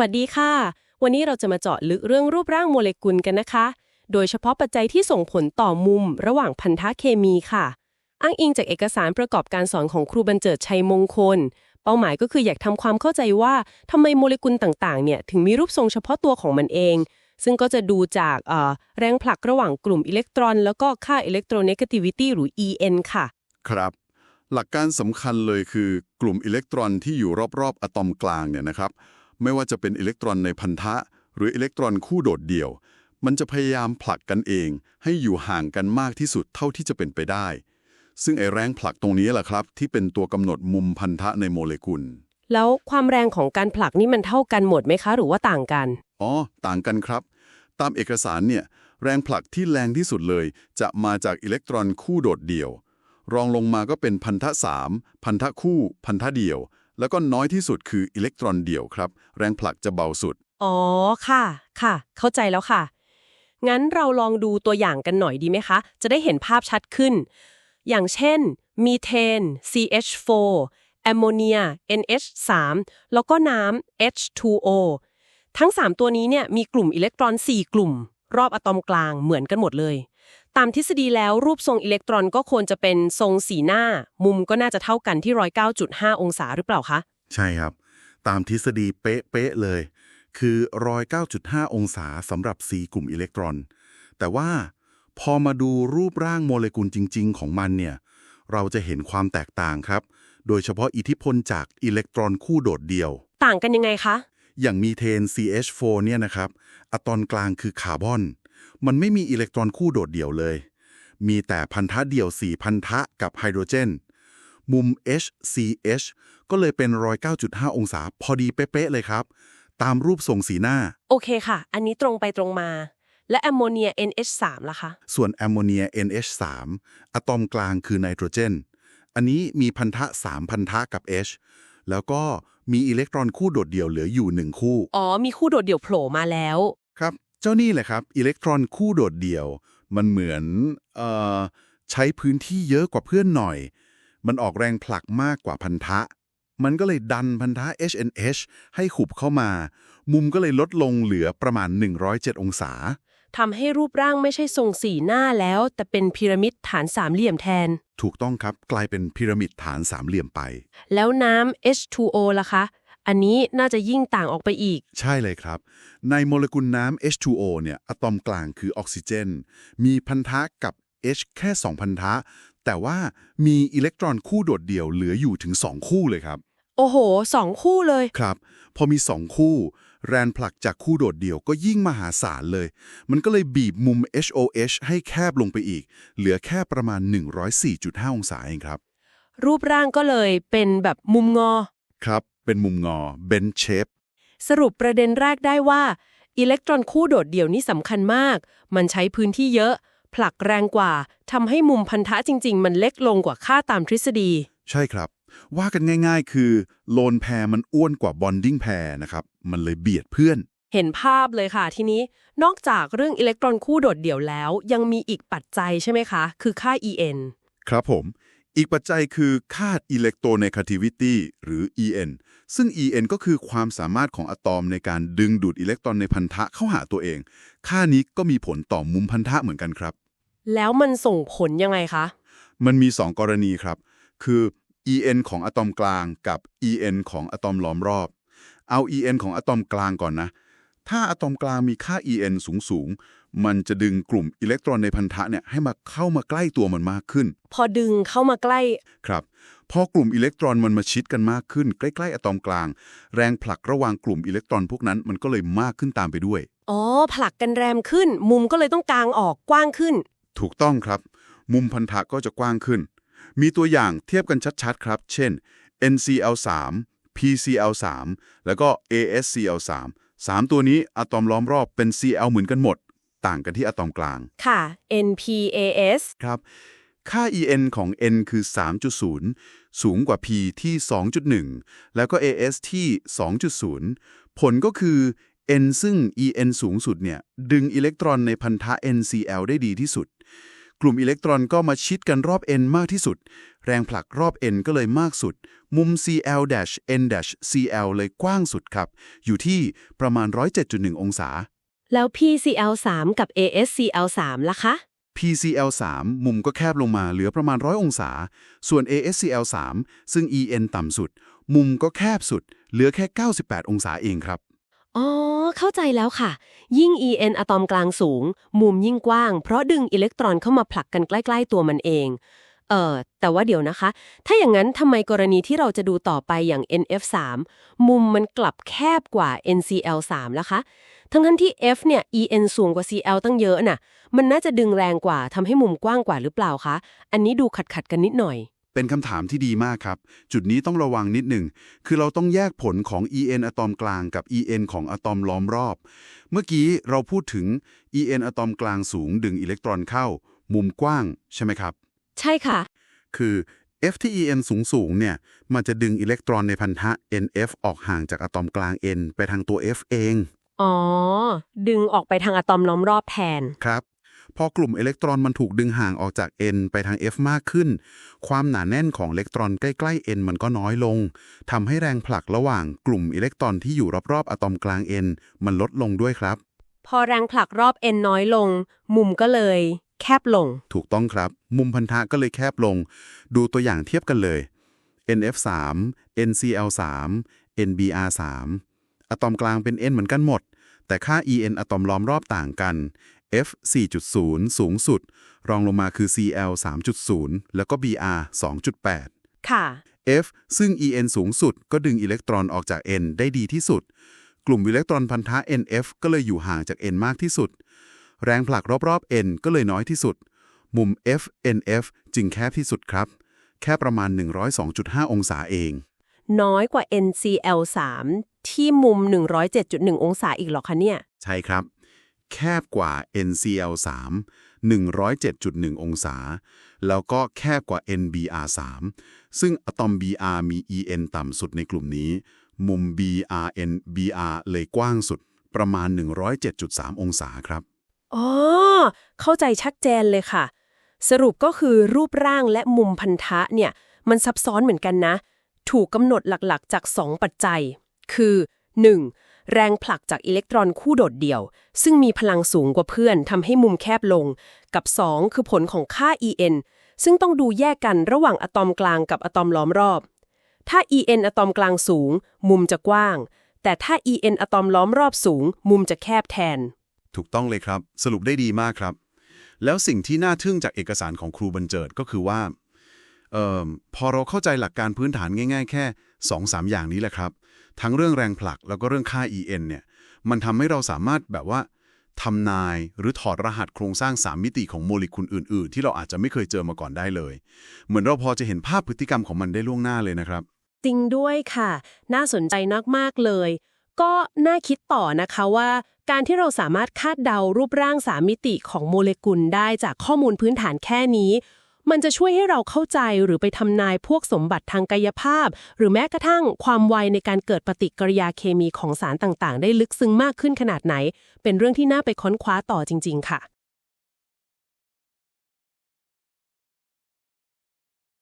วัสดีค่ะ วันนี้เราจะมาเจาะลึกเรื่องรูปร่างโมเลกุลกันนะคะ โดยเฉพาะปัจจัยที่ส่งผลต่อมุมระหว่างพันธะเคมีค่ะ อ้างอิงจากเอกสารประกอบการสอนของครูบรรเจิดชัยมงคล เป้าหมายก็คืออยากทำความเข้าใจว่าทำไมโมเลกุลต่างๆ เนี่ยถึงมีรูปทรงเฉพาะตัวของมันเอง ซึ่งก็จะดูจากแรงผลักระหว่างกลุ่มอิเล็กตรอน แล้วก็ค่าอิเล็กโทรเนกาติวิตี้หรือ EN ค่ะ ครับหลักการสำคัญเลยคือกลุ่มอิเล็กตรอนที่อยู่รอบๆอะตอมกลางเนี่ยนะครับ ไม่ว่าจะเป็นอิเล็กตรอนในพันธะ หรืออิเล็กตรอนคู่โดดเดี่ยว มันจะพยายามผลักกันเอง ให้อยู่ห่างกันมากที่สุดเท่าที่จะเป็นไปได้ ซึ่งไอแรงผลักตรงนี้แหละครับ ที่เป็นตัวกำหนดมุมพันธะในโมเลกุล แล้วความแรงของการผลักนี่มันเท่ากันหมดไหมคะ หรือว่าต่างกัน อ๋อ ต่างกันครับ ตามเอกสารเนี่ยแรงผลักที่แรงที่สุดเลย จะมาจากอิเล็กตรอนคู่โดดเดี่ยว รองลงมาก็เป็นพันธะ3พันธะคู่ พันธะเดี่ยว แล้วก็น้อยที่สุดคืออิเล็กตรอนเดี่ยวครับ แรงผลักจะเบาสุด อ๋อค่ะ ค่ะ เข้าใจแล้วค่ะ งั้นเราลองดูตัวอย่างกันหน่อยดีไหมคะ จะได้เห็นภาพชัดขึ้น อย่างเช่น มีเทน CH4 แอมโมเนีย NH3 แล้วก็น้ำ H2O ทั้ง 3 ตัวนี้เนี่ยมีกลุ่มอิเล็กตรอน 4 กลุ่ม รอบอะตอมกลางเหมือนกันหมดเลย ตามทฤษฎีแล้วรูปทรงอิเล็กตรอนก็ควรจะเป็นทรงสีหน้า มุมก็น่าจะเท่ากันที่ 109.5 องศาหรือเปล่าคะ ใช่ครับ ตามทฤษฎีเป๊ะๆเลย คือ 109.5 องศาสำหรับ4กลุ่มอิเล็กตรอน แต่ว่าพอมาดูรูปร่างโมเลกุลจริง ๆ ของมันเนี่ย เราจะเห็นความแตกต่างครับ โดยเฉพาะอิทธิพลจากอิเล็กตรอนคู่โดดเดี่ยว ต่างกันยังไงคะ อย่างมีเทน CH4 เนี่ยนะครับ อะตอมกลางคือคาร์บอน มันไม่มีอิเล็กตรอนคู่โดดเดี่ยวเลย มีแต่พันธะเดี่ยว 4 พันธะกับไฮโดรเจน มุม HCH ก็เลยเป็น109.5 องศาพอดีเป๊ะๆเลยครับ ตามรูปทรงสีหน้า โอเคค่ะ อันนี้ตรงไปตรงมา และแอมโมเนีย NH3 ล่ะคะ ส่วนแอมโมเนีย NH3 อะตอมกลางคือไนโตรเจน อันนี้มีพันธะ 3 พันธะกับ H แล้วก็มีอิเล็กตรอนคู่โดดเดี่ยวเหลืออยู่หนึ่งคู่ อ๋อ มีคู่โดดเดี่ยวโผล่มาแล้ว ครับเจ้านี่แหละครับ อิเล็กตรอนคู่โดดเดี่ยว มันเหมือนเอ่อใช้พื้นที่เยอะกว่าเพื่อนหน่อย มันออกแรงผลักมากกว่าพันธะ มันก็เลยดันพันธะ HNH ให้ขุบเข้ามา มุมก็เลยลดลงเหลือประมาณ 107 องศาทำให้รูปร่างไม่ใช่ทรงสี่หน้าแล้ว แต่เป็นพีระมิดฐานสามเหลี่ยมแทน ถูกต้องครับกลายเป็นพีระมิดฐานสามเหลี่ยมไป แล้วน้ำ H2O ล่ะคะ อันนี้น่าจะยิ่งต่างออกไปอีก ใช่เลยครับ ในโมเลกุลน้ำ H2O เนี่ยอะตอมกลางคือออกซิเจน มีพันธะกับ H แค่ 2 พันธะ แต่ว่ามีอิเล็กตรอนคู่โดดเดี่ยวเหลืออยู่ถึง 2 คู่เลยครับ โอ้โหสองคู่เลย ครับ พอมี 2 คู่ แรงผลักจากคู่โดดเดี่ยวก็ยิ่งมหาศาลเลย มันก็เลยบีบมุม HOH ให้แคบลงไปอีก เหลือแค่ประมาณ 104.5 องศาเองครับ รูปร่างก็เลยเป็นแบบมุมงอ ครับ เป็นมุมงอ bend shape สรุปประเด็นแรกได้ว่า อิเล็กตรอนคู่โดดเดี่ยวนี่สำคัญมาก มันใช้พื้นที่เยอะ ผลักแรงกว่าทำให้มุมพันธะจริง ๆ มันเล็กลงกว่าค่าตามทฤษฎี ใช่ครับ ว่ากันง่าย ๆ คือโลนแพรมันอ้วนกว่าบอนดิ้งแพรนะครับ มันเลยเบียดเพื่อน เห็นภาพเลยค่ะทีนี้ นอกจากเรื่องอิเล็กตรอนคู่โดดเดี่ยวแล้ว ยังมีอีกปัจจัยใช่ไหมคะ คือค่า EN ครับผม อีกปัจจัยคือค่า electronegativity หรือ EN ซึ่ง EN ก็คือความสามารถของอะตอมในการดึงดูดอิเล็กตรอนในพันธะเข้าหาตัวเอง ค่านี้ก็มีผลต่อมุมพันธะเหมือนกันครับ แล้วมันส่งผลยังไงคะ มันมี 2 กรณีครับ คือ EN ของอะตอมกลางกับ EN ของอะตอมล้อมรอบ เอา EN ของอะตอมกลางก่อนนะ ถ้าอะตอมกลางมีค่า EN สูงสูงๆมันจะดึงกลุ่มอิเล็กตรอนในพันธะเนี่ยให้มาเข้ามาใกล้ตัวมันมากขึ้น พอดึงเข้ามาใกล้ ครับ พอกลุ่มอิเล็กตรอนมันมาชิดกันมากขึ้น ใกล้ๆอะตอมกลาง แรงผลักระหว่างกลุ่มอิเล็กตรอนพวกนั้นมันก็เลยมากขึ้นตามไปด้วย อ๋อ ผลักกันแรมขึ้น มุมก็เลยต้องกางออกกว้างขึ้น ถูกต้องครับ มุมพันธะก็จะกว้างขึ้น มีตัวอย่างเทียบกันชัดๆ ครับ เช่น NCl3 PCl3 แล้วก็ ASCl3 สามตัวนี้อะตอมล้อมรอบเป็น Cl เหมือนกันหมด ต่างกันที่อะตอมกลาง ค่ะ NPAS ครับ ค่า En ของ n คือ 3.0 สูงกว่า p ที่ 2.1 แล้วก็ as ที่ 2.0 ผลก็คือ n ซึ่ง En สูงสุดเนี่ยดึงอิเล็กตรอนในพันธะ NCl ได้ดีที่สุด กลุ่มอิเล็กตรอนก็มาชิดกันรอบ n มากที่สุด แรงผลักรอบ n ก็เลยมากสุด มุม cl-n-cl เลยกว้างสุดครับ อยู่ที่ประมาณ 107.1 องศา แล้ว PCl3 กับ ASCl3 ล่ะคะ PCl3 มุมก็แคบลงมาเหลือประมาณ 100 องศา ส่วน ASCl3 ซึ่ง En ต่ำสุด มุมก็แคบสุด เหลือแค่ 98 องศาเองครับ อ๋อ เข้าใจแล้วค่ะ ยิ่ง En อะตอมกลางสูง มุมยิ่งกว้าง เพราะดึงอิเล็กตรอนเข้ามาผลักกันใกล้ ๆ ตัวมันเอง เออแต่ว่าเดี๋ยวนะคะ ถ้าอย่างนั้นทำไมกรณีที่เราจะดูต่อไปอย่าง NF3 มุมมันกลับแคบกว่า NCl3 ล่ะคะ ทั้งทั้นที่ F เนี่ย En สูงกว่า Cl ตั้งเยอะน่ะ มันน่าจะดึงแรงกว่าทำให้มุมกว้างกว่าหรือเปล่าคะ อันนี้ดูขัดๆกันนิดหน่อย เป็นคำถามที่ดีมากครับ จุดนี้ต้องระวังนิดหนึ่ง คือเราต้องแยกผลของ En อะตอมกลางกับ En ของอะตอมล้อมรอบ เมื่อกี้เราพูดถึง En อะตอมกลางสูงดึงอิเล็กตรอนเข้า มุมกว้างใช่ไหมครับ ใช่ค่ะ คือ F ที่ En สูงสูงๆเนี่ย มันจะดึงอิเล็กตรอนในพันธะ NF ออกห่างจากอะตอมกลาง N ไปทางตัว F เอง อ๋อ ดึงออกไปทางอะตอมล้อมรอบแทน ครับ พอกลุ่มอิเล็กตรอนมันถูกดึงห่างออกจาก N ไปทาง F มากขึ้น ความหนาแน่นของอิเล็กตรอนใกล้ๆ N มันก็น้อยลงทำให้แรงผลักระหว่างกลุ่มอิเล็กตรอนที่อยู่รอบๆอะตอมกลาง N มันลดลงด้วยครับ พอแรงผลักรอบ N น้อยลง มุมก็เลย แคบลง ถูกต้องครับ มุมพันธะก็เลยแคบลง ดูตัวอย่างเทียบกันเลย NF3 NCl3 NBr3 อะตอมกลางเป็น N เหมือนกันหมด แต่ค่า En อะตอมล้อมรอบต่างกัน F 4.0 สูงสุด รองลงมาคือ Cl 3.0 แล้วก็ Br 2.8 ค่ะ F ซึ่ง En สูงสุดก็ดึงอิเล็กตรอนออกจาก N ได้ดีที่สุด กลุ่มอิเล็กตรอนพันธะ NF ก็เลยอยู่ห่างจาก N มากที่สุด แรงผลักรอบๆ N ก็เลยน้อยที่สุด มุม F NF จึงแคบที่สุดครับ แค่ประมาณ 102.5 องศาเอง น้อยกว่า NCl3 ที่มุม 107.1 องศาอีกเหรอคะเนี่ย ใช่ครับ แคบกว่า NCl3 107.1 องศา แล้วก็แคบกว่า NBr3 ซึ่งอะตอม Br มี En ต่ำสุดในกลุ่มนี้ มุม BRN Br เลยกว้างสุดประมาณ 107.3 องศาครับ อ๋อ เข้าใจชัดเจนเลยค่ะ สรุปก็คือรูปร่างและมุมพันธะเนี่ย มันซับซ้อนเหมือนกันนะ ถูกกำหนดหลักๆ จาก 2 ปัจจัย คือ 1. แรงผลักจากอิเล็กตรอนคู่โดดเดี่ยว ซึ่งมีพลังสูงกว่าเพื่อนทำให้มุมแคบลง กับ 2 คือผลของค่า En ซึ่งต้องดูแยกกันระหว่างอะตอมกลางกับอะตอมล้อมรอบ ถ้า En อะตอมกลางสูง มุมจะกว้าง แต่ถ้า En อะตอมล้อมรอบสูง มุมจะแคบแทน ถูกต้องเลยครับ สรุปได้ดีมากครับ แล้วสิ่งที่น่าทึ่งจากเอกสารของครูบรรเจิดก็คือว่าออพอเราเข้าใจหลักการพื้นฐานง่าย ๆ แค่2-3อย่างนี้แหละครับ ทั้งเรื่องแรงผลักแล้วก็เรื่องค่า En เนี่ย มันทำให้เราสามารถแบบว่าทำนายหรือถอดรหัสโครงสร้าง 3 มิติของโมเลกุลอื่น ๆ ที่เราอาจจะไม่เคยเจอมาก่อนได้เลย เหมือนเราพอจะเห็นภาพพฤติกรรมของมันได้ล่วงหน้าเลยนะครับ จริงด้วยค่ะ น่าสนใจมาก ๆ เลย ก็น่าคิดต่อนะคะว่า การที่เราสามารถคาดเดารูปร่างสามมิติของโมเลกุลได้จากข้อมูลพื้นฐานแค่นี้ มันจะช่วยให้เราเข้าใจหรือไปทำนายพวกสมบัติทางกายภาพ หรือแม้กระทั่งความไวในการเกิดปฏิกิริยาเคมีของสารต่างๆ ได้ลึกซึ้งมากขึ้นขนาดไหน เป็นเรื่องที่น่าไปค้นคว้าต่อจริง ๆ ค่ะ